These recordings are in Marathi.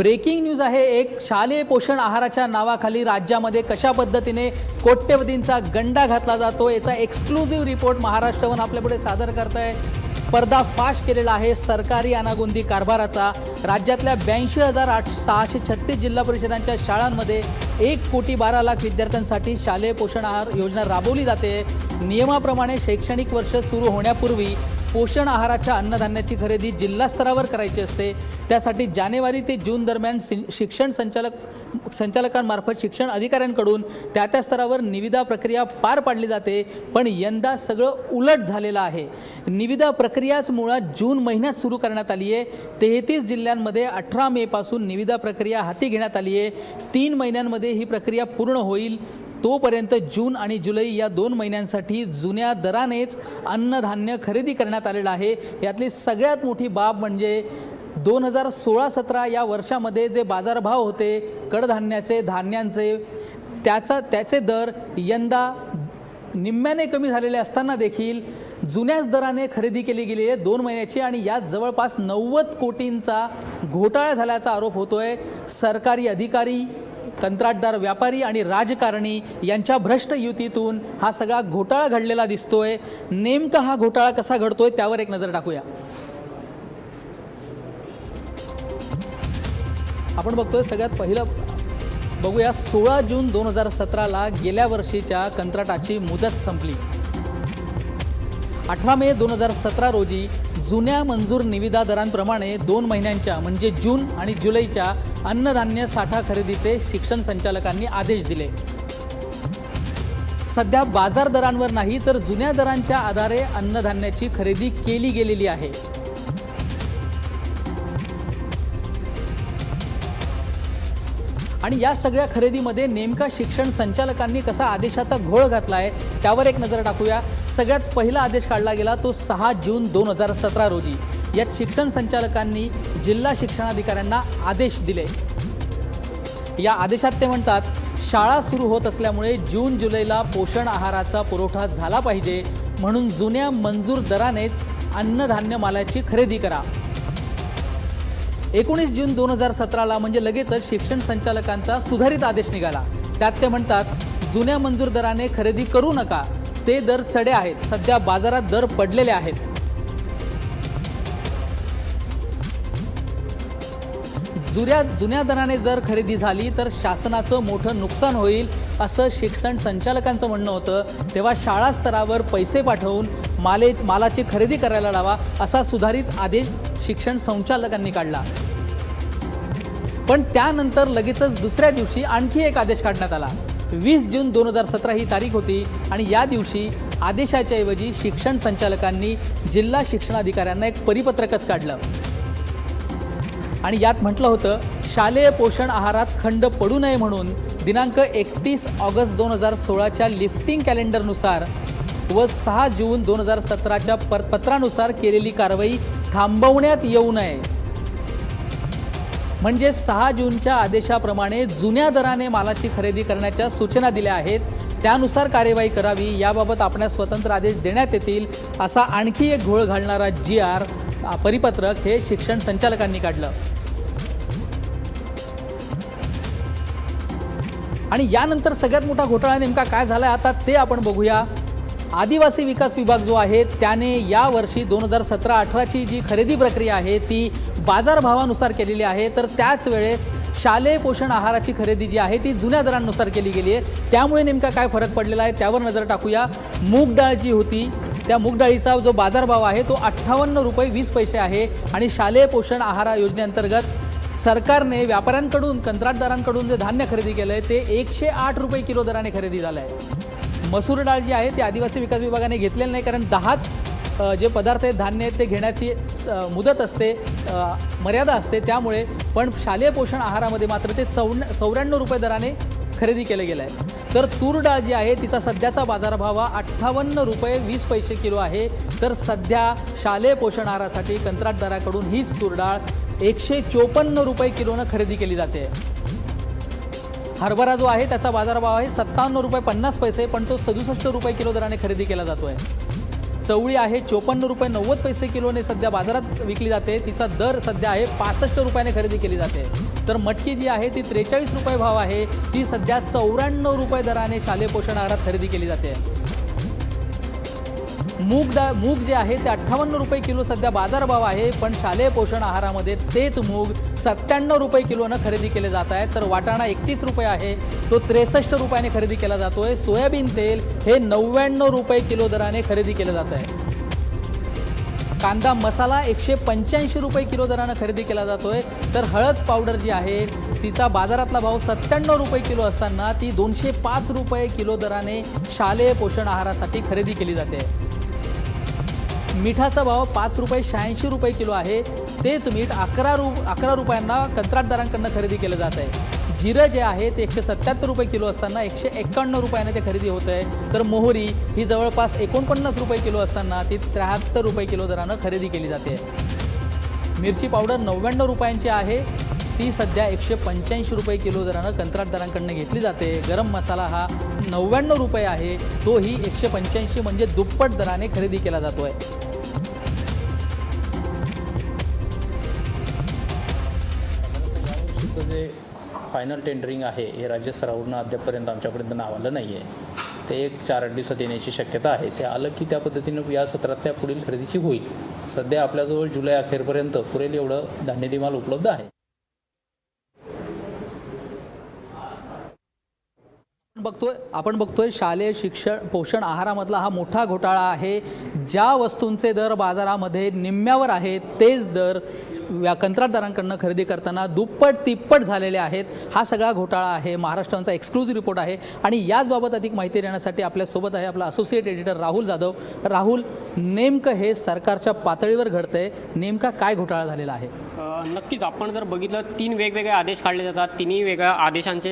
ब्रेकिंग न्यूज आहे एक. शालेय पोषण आहाराच्या नावाखाली राज्यामध्ये कशा पद्धतीने कोट्यवधींचा गंडा घातला जातो याचा एक्सक्लुझिव्ह रिपोर्ट महाराष्ट्रवन आपल्यापुढे सादर करत आहे पर्दाफाश केलेला आहे सरकारी अनागोंदी कारभाराचा. राज्यातल्या ब्याऐंशी हजार आठ सहाशे छत्तीस जिल्हा परिषदांच्या शाळांमध्ये एक कोटी बारा लाख विद्यार्थ्यांसाठी शालेय पोषण आहार योजना राबवली जाते. नियमाप्रमाणे शैक्षणिक वर्ष सुरू होण्यापूर्वी पोषण आहाराच्या अन्नधान्याची खरेदी जिल्हा स्तरावर करायची असते. त्यासाठी जानेवारी ते जून दरम्यान शिक्षण संचालक संचालकांमार्फत शिक्षण अधिकाऱ्यांकडून त्या त्या स्तरावर निविदा प्रक्रिया पार पाडली जाते. पण यंदा सगळं उलट झालेलं आहे. निविदा प्रक्रियाच मुळात जून महिन्यात सुरू करण्यात आली आहे. तेहतीस जिल्ह्यांमध्ये अठरा मेपासून निविदा प्रक्रिया हाती घेण्यात आली आहे. तीन महिन्यांमध्ये ही प्रक्रिया पूर्ण होईल. तोपर्यंत जून आणि जुलै या दोन महिन्यांसाठी जुन्या दरानेच अन्नधान्य खरेदी करण्यात आलेलं आहे. यातली सगळ्यात मोठी बाब म्हणजे दोन हजार सोळा सतरा या वर्षामध्ये जे बाजारभाव होते कडधान्याचे धान्यांचे त्याचा त्याचे दर यंदा निम्म्याने कमी झालेले असताना देखील जुन्याच दराने खरेदी केली गेली आहे दोन महिन्याची आणि यात जवळपास नव्वद कोटींचा घोटाळा झाल्याचा आरोप होतो आहे सरकारी अधिकारी कंत्राटदार व्यापारी आणि राजकारणी यांच्या भ्रष्ट युतीतून हा सगळा घोटाळा घडलेला दिसतोय. नेमका हा घोटाळा कसा घडतोय त्यावर एक नजर टाकूया. आपण बघतोय सगळ्यात पहिलं बघूया सोळा जून दोन हजार सतराला गेल्या वर्षीच्या कंत्राटाची मुदत संपली. अठरा मे दोन हजार सतरा रोजी जुन्या मंजूर निविदा दरांप्रमाणे दोन महिन्यांच्या म्हणजे जून आणि जुलैच्या अन्नधान्य साठा खरेदीचे शिक्षण संचालकांनी आदेश दिले. सध्या बाजार दरांवर नाही तर जुन्या दरांच्या आधारे अन्नधान्याची खरेदी केली गेलेली आहे. आणि या सगळ्या खरेदीमध्ये नेमका शिक्षण संचालकांनी कसा आदेशाचा घोळ घातला आहे त्यावर एक नजर टाकूया. सगळ्यात पहिला आदेश काढला गेला तो सहा जून दोन हजार सतरा रोजी. यात शिक्षण संचालकांनी जिल्हा शिक्षणाधिकाऱ्यांना आदेश दिले. या आदेशात ते म्हणतात शाळा सुरू होत असल्यामुळे जून जुलैला पोषण आहाराचा पुरवठा झाला पाहिजे. म्हणून जुन्या मंजूर दरानेच अन्नधान्य मालाची खरेदी करा. एकोणीस जून दोन हजार सतराला म्हणजे लगेचच शिक्षण संचालकांचा सुधारित आदेश निघाला. त्यात ते म्हणतात जुन्या मंजूर दराने खरेदी करू नका. ते दर चढे आहेत. सध्या बाजारात दर पडलेले आहेत. जुन्या जुन्या दराने जर खरेदी झाली तर शासनाचं मोठं नुकसान होईल असं शिक्षण संचालकांचं म्हणणं होतं. तेव्हा शाळा स्तरावर पैसे पाठवून माले मालाची खरेदी करायला लावा असा सुधारित आदेश शिक्षण संचालकांनी काढला. पण त्यानंतर लगेचच दुसऱ्या दिवशी आणखी एक आदेश काढण्यात आला. वीस जून दोन हजार सतरा ही तारीख होती आणि या दिवशी आदेशाच्या ऐवजी शिक्षण संचालकांनी जिल्हा शिक्षणाधिकाऱ्यांना एक परिपत्रकच काढलं. आणि यात म्हटलं होतं शालेय पोषण आहारात खंड पडू नये म्हणून दिनांक एकतीस ऑगस्ट दोन हजार सोळाच्या लिफ्टिंग कॅलेंडरनुसार व सहा जून दोन हजार सतराच्या पर पत्रानुसार केलेली कारवाई थांबवण्यात येऊ नये. म्हणजे सहा जूनच्या आदेशाप्रमाणे जुन्या दराने मालाची खरेदी करण्याच्या सूचना दिल्या आहेत. त्यानुसार कार्यवाही करावी याबाबत आपणास स्वतंत्र आदेश देण्यात येतील असा आणखी एक घोळ घालणारा जी आर परिपत्रक हे शिक्षण संचालकांनी काढलं. आणि यानंतर सगळ्यात मोठा घोटाळा नेमका काय झाला आता ते आपण बघूया. आदिवासी विकास विभाग जो आहे त्याने या वर्षी दोन हजार सतरा अठराची जी खरेदी प्रक्रिया आहे ती बाजारभावानुसार केलेली आहे. तर त्याच वेळेस शालेय पोषण आहाराची खरेदी जी आहे ती जुन्या दरांनुसार केली गेली आहे. त्यामुळे नेमका काय फरक पडलेला आहे त्यावर नजर टाकूया. मूग डाळ जी होती त्या मूग डाळीचा जो बाजारभाव आहे तो अठ्ठावन्न रुपये वीस पैसे आहे. आणि शालेय पोषण आहार योजनेअंतर्गत सरकारने व्यापाऱ्यांकडून कंत्राटदारांकडून जे धान्य खरेदी केलं आहे ते एकशे आठ रुपये किलो दराने खरेदी झालं आहे मसूर डाळ जी आहे ती आदिवासी विकास विभागाने घेतलेली नाही कारण दहाच जे पदार्थ आहेत धान्य आहेत ते घेण्याची मुदत असते मर्यादा असते त्यामुळे पण शालेय पोषण आहारामध्ये मात्र ते चौन चौऱ्याण्णव रुपये दराने खरेदी केलं गेलं आहे. तर तूर डाळ जी आहे तिचा सध्याचा बाजारभाव हा अठ्ठावन्न रुपये वीस पैसे किलो आहे. तर सध्या शालेय पोषण आहारासाठी कंत्राटदाराकडून हीच तूर डाळ एकशे चोपन्न रुपये किलोनं खरेदी केली जाते. हरभरा जो आहे त्याचा बाजारभाव आहे सत्तावन्न रुपये पन्नास पैसे पण तो सदुसष्ट रुपये किलो दराने खरेदी केला जातो आहे चवळी आहे चोपन्न रुपये नव्वद पैसे किलोने सध्या बाजारात विकली जाते. तिचा दर सध्या आहे पासष्ट रुपयाने खरेदी केली जाते. तर मटकी जी आहे ती त्रेचाळीस रुपये भाव आहे. ती सध्या चौऱ्याण्णव रुपये दराने शालेय पोषण आहारात खरेदी केली जाते. मूग दा मूग जे आहे ते अठ्ठावन्न रुपये किलो सध्या बाजारभाव आहे पण शालेय पोषण आहारामध्ये तेच मूग सत्त्याण्णव रुपये किलोनं खरेदी केले जात आहे तर वाटाणा एकतीस रुपये आहे तो त्रेसष्ट रुपयाने खरेदी केला जातो आहे सोयाबीन तेल हे नव्याण्णव रुपये किलो दराने खरेदी केलं जात आहे. कांदा मसाला एकशे पंच्याऐंशी रुपये किलो दरानं खरेदी केला जातो आहे तर हळद पावडर जी आहे तिचा बाजारातला भाव सत्त्याण्णव रुपये किलो असताना ती दोनशे पाच रुपये किलो दराने शालेय पोषण आहारासाठी खरेदी केली जाते. मिठाचा भाव पाच रुपये शहाऐंशी रुपये किलो आहे. तेच मीठ अकरा रु अकरा रुपयांना कंत्राटदारांकडनं खरेदी केलं जात आहे. जिरं जे आहे ते एकशे सत्त्याहत्तर रुपये किलो असताना एकशे एक्कावन्न रुपयाने ते खरेदी होत आहे. तर मोहरी ही जवळपास एकोणपन्नास रुपये किलो असताना ती त्र्याहत्तर रुपये किलो दरानं खरेदी केली जाते. मिरची पावडर नव्याण्णव रुपयांची आहे. ती सध्या एकशे पंच्याऐंशी रुपये किलो दरानं कंत्राटदारांकडनं घेतली जाते. गरम मसाला हा नव्याण्णव रुपये आहे. तोही एकशे पंच्याऐंशी म्हणजे दुप्पट दराने खरेदी केला जातो आहे फायनल टेंडरिंग आहे हे राज्य स्तरावरून अद्यापपर्यंत आमच्यापर्यंत नाव आलं नाही आहे ते एक चार आठ दिवसात येण्याची शक्यता आहे. ते आलं की त्या पद्धतीनं या सत्रात त्या पुढील खरेदीची होईल. सध्या आपल्याजवळ जुलै अखेरपर्यंत पुरेल एवढं धान्य माल उपलब्ध आहे. आपण बघतोय आपण बघतोय शालेय शिक्षण पोषण आहारामधला हा मोठा घोटाळा आहे. ज्या वस्तूंचे दर बाजारामध्ये निम्म्यावर आहेत तेच दर या कंत्राटदारांकडनं खरेदी करताना दुप्पट तिप्पट झालेले आहेत. हा सगळा घोटाळा आहे. महाराष्ट्राचा एक्सक्लुझिव्ह रिपोर्ट आहे. आणि याचबाबत अधिक माहिती देण्यासाठी आपल्यासोबत आहे आपला असोसिएट एडिटर राहुल जाधव. राहुल नेमकं हे सरकारच्या पातळीवर घडतंय. नेमका काय घोटाळा झालेला आहे? नक्कीच आपण जर बघितलं तीन वेगवेगळे आदेश काढले जातात. तिन्ही वेगळ्या आदेशांचे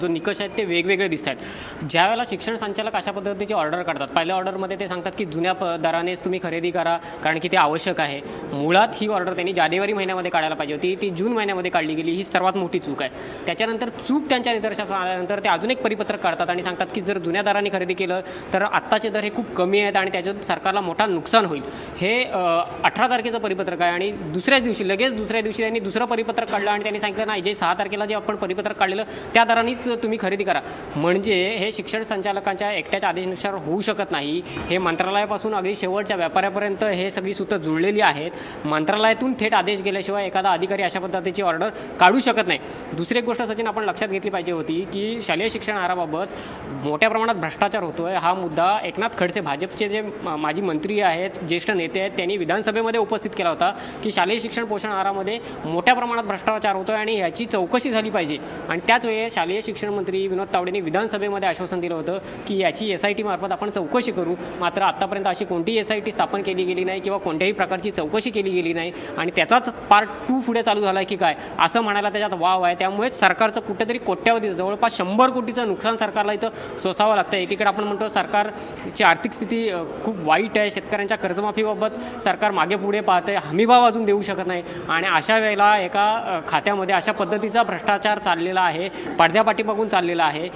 जो निकष आहेत ते वेगवेगळे दिसत आहेत. ज्यावेळेला शिक्षण संचालक अशा पद्धतीची ऑर्डर काढतात पहिल्या ऑर्डरमध्ये ते सांगतात की जुन्या प दरानेच तुम्ही खरेदी करा कारण की ते आवश्यक आहे. मुळात ही ऑर्डर त्यांनी जानेवारी महिन्यामध्ये काढायला पाहिजे होती. ती जून महिन्यामध्ये काढली गेली. ही सर्वात मोठी चूक आहे. त्याच्यानंतर चूक त्यांच्या निदर्शनास आल्यानंतर ते अजून एक परिपत्रक काढतात आणि सांगतात की जर जुन्या दराने खरेदी केलं तर आत्ताचे दर हे खूप कमी आहेत आणि त्याच्यात सरकारला मोठा नुकसान होईल. हे अठरा तारखेचं परिपत्रक आहे आणि दुसऱ्याच दिवशी लगेच दुसऱ्या दिवशी त्यांनी दुसरं परिपत्रक काढलं आणि त्यांनी सांगितलं नाही जे सहा तारखेला जे आपण परिपत्रक काढलेलं त्या दरानेच तुम्ही खरेदी करा. म्हणजे हे शिक्षण संचालकांच्या एकट्याच्या आदेशानुसार होऊ शकत नाही. हे मंत्रालयापासून अगदी शेवटच्या व्यापाऱ्यापर्यंत हे सगळी सूत्र जुळलेली आहेत. मंत्रालयातून थेट आदेश गेल्याशिवाय एखादा अधिकारी अशा पद्धतीची ऑर्डर काढू शकत नाही. दुसरी एक गोष्ट सचिन आपण लक्षात घेतली पाहिजे होती की शालेय शिक्षण आहाराबाबत मोठ्या प्रमाणात भ्रष्टाचार होतोय. हा मुद्दा एकनाथ खडसे भाजपचे जे माजी मंत्री आहेत ज्येष्ठ नेते आहेत त्यांनी विधानसभेमध्ये उपस्थित केला होता की शालेय शिक्षण पोषण आहारामध्ये मोठ्या प्रमाणात भ्रष्टाचार होतोय आणि याची चौकशी झाली पाहिजे. आणि त्याच वेळी शालेय शिक्षण मंत्री विनोद तावडेंनी विधानसभेमध्ये आश्वासन दिलं होतं की याची एस आय टी मार्फत आपण चौकशी करू. मात्र आत्तापर्यंत अशी कोणतीही एस आय टी स्थापन केली गेली नाही किंवा कोणत्याही प्रकारची चौकशी केली गेली नाही. आणि त्याचाच पार्ट टू पुढे चालू झाला आहे की काय? असं म्हणायला त्याच्यात वाव आहे. त्यामुळेच सरकारचं कुठेतरी कोट्यावधी जवळपास शंभर कोटीचं नुकसान सरकारला इथं सोसावं लागतं एकीकडे आपण म्हणतो सरकारची आर्थिक स्थिती खूप वाईट आहे. शेतकऱ्यांच्या कर्जमाफीबाबत सरकार मागे पुढे पाहतं आहे हमीभाव अजून देऊ शकत नाही. आणि अशा वेळेला एका खात्यामध्ये अशा पद्धतीचा भ्रष्टाचार चाललेला आहे पडद्यापाठी बघून चाललेला आहे.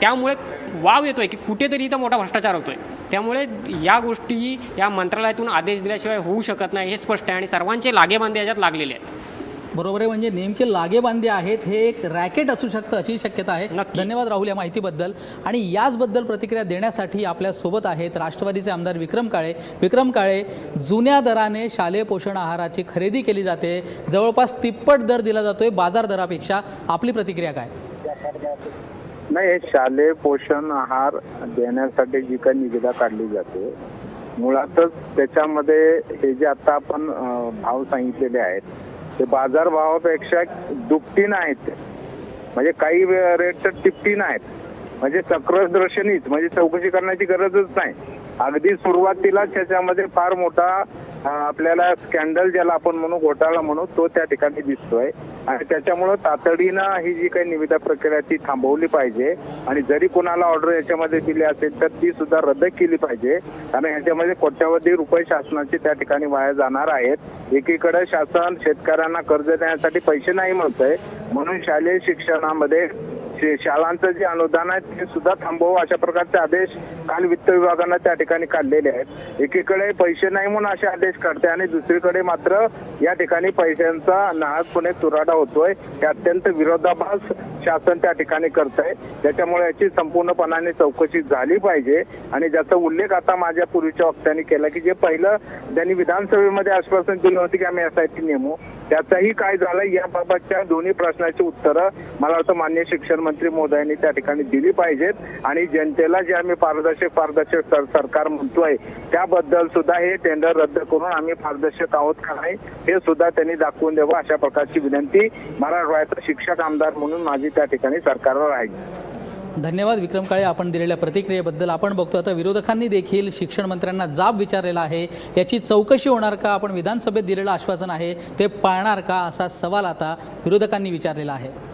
त्यामुळे वाव येतोय की कुठेतरी इथं मोठा भ्रष्टाचार होतोय. त्यामुळे या गोष्टी या मंत्रालयातून आदेश दिल्याशिवाय होऊ शकत नाही हे स्पष्ट आहे आणि सर्वांचे लागेबांधे याच्यात लागलेले आहेत. बरोबर आहे म्हणजे नेमके लागेबांधे आहेत हे एक रॅकेट असू शकतं अशी शक्यता आहे. धन्यवाद राहुल या माहितीबद्दल. आणि याचबद्दल प्रतिक्रिया देण्यासाठी आपल्यासोबत आहेत राष्ट्रवादीचे आमदार विक्रम काळे. विक्रम काळे जुन्या दराने शालेय पोषण आहाराची खरेदी केली जाते. जवळपास तिप्पट दर दिला जातोय बाजार दरापेक्षा. आपली प्रतिक्रिया काय? नाही हे शालेय पोषण आहार देण्यासाठी जी काही निविदा काढली जाते मुळातच त्याच्यामध्ये हे जे आता आपण भाव सांगितलेले आहेत ते बाजार भावापेक्षा आहेत म्हणजे काही रेट तर तिपटीनं आहेत म्हणजे चक्रदर्शनीच म्हणजे चौकशी करण्याची गरजच नाही. अगदी सुरुवातीलाच त्याच्यामध्ये फार मोठा आपल्याला स्कॅन्डल ज्याला आपण म्हणू घोटाळा म्हणू तो त्या ठिकाणी दिसतोय. आणि त्याच्यामुळं तातडीनं ही जी काही निविदा प्रक्रिया ती थांबवली पाहिजे. आणि जरी कोणाला ऑर्डर याच्यामध्ये दिली असेल तर ती सुद्धा रद्द केली पाहिजे. कारण ह्याच्यामध्ये कोट्यावधी रुपये शासनाचे त्या ठिकाणी वाया जाणार आहेत. एकीकडे शासन शेतकऱ्यांना कर्ज देण्यासाठी पैसे नाही म्हणतंय. म्हणून शालेय शिक्षणामध्ये शे- शाळांचं जे अनुदान आहे ते सुद्धा थांबवू अशा प्रकारचे आदेश काल वित्त विभागानं त्या ठिकाणी काढलेले आहेत. एकीकडे पैसे नाही म्हणून असे आदेश काढते आणि दुसरीकडे मात्र या ठिकाणी पैशांचा नाहकपणे तुराडा होतोय. हे अत्यंत विरोधाभास शासन त्या ठिकाणी करत आहे त्याच्यामुळे याची संपूर्णपणाने चौकशी झाली पाहिजे. आणि ज्याचा उल्लेख आता माझ्या पूर्वीच्या वक्त्यांनी केला की जे पहिलं त्यांनी विधानसभेमध्ये आश्वासन दिलं होतं की आम्ही एस आय टी नेमू त्याचंही काय झालं याबाबतच्या दोन्ही प्रश्नाची उत्तरं मला वाटतं मान्य शिक्षण मंत्री मोदयांनी त्या ठिकाणी दिली पाहिजेत. आणि जनतेला जे आम्ही पारदर्शक पारदर्शक सर- सरकार म्हणतोय. त्याबद्दल सुद्धा हे टेंडर रद्द करून आम्ही पारदर्शक आहोत का नाही हे सुद्धा त्यांनी दाखवून द्यावं अशा प्रकारची विनंती मराठवाड्याचा शिक्षक आमदार म्हणून माझी त्या ठिकाणी सरकारवर आहे. धन्यवाद विक्रम काळे. आपण दिलेल्या प्रतिक्रियेबद्दल आपण बघतो. आता विरोधकांनी देखील शिक्षण मंत्र्यांना जाब विचारलेला आहे. याची चौकशी होणार का? आपण विधानसभेत दिलेलं आश्वासन आहे. ते पाळणार का? असा सवाल आता विरोधकांनी विचारलेला आहे.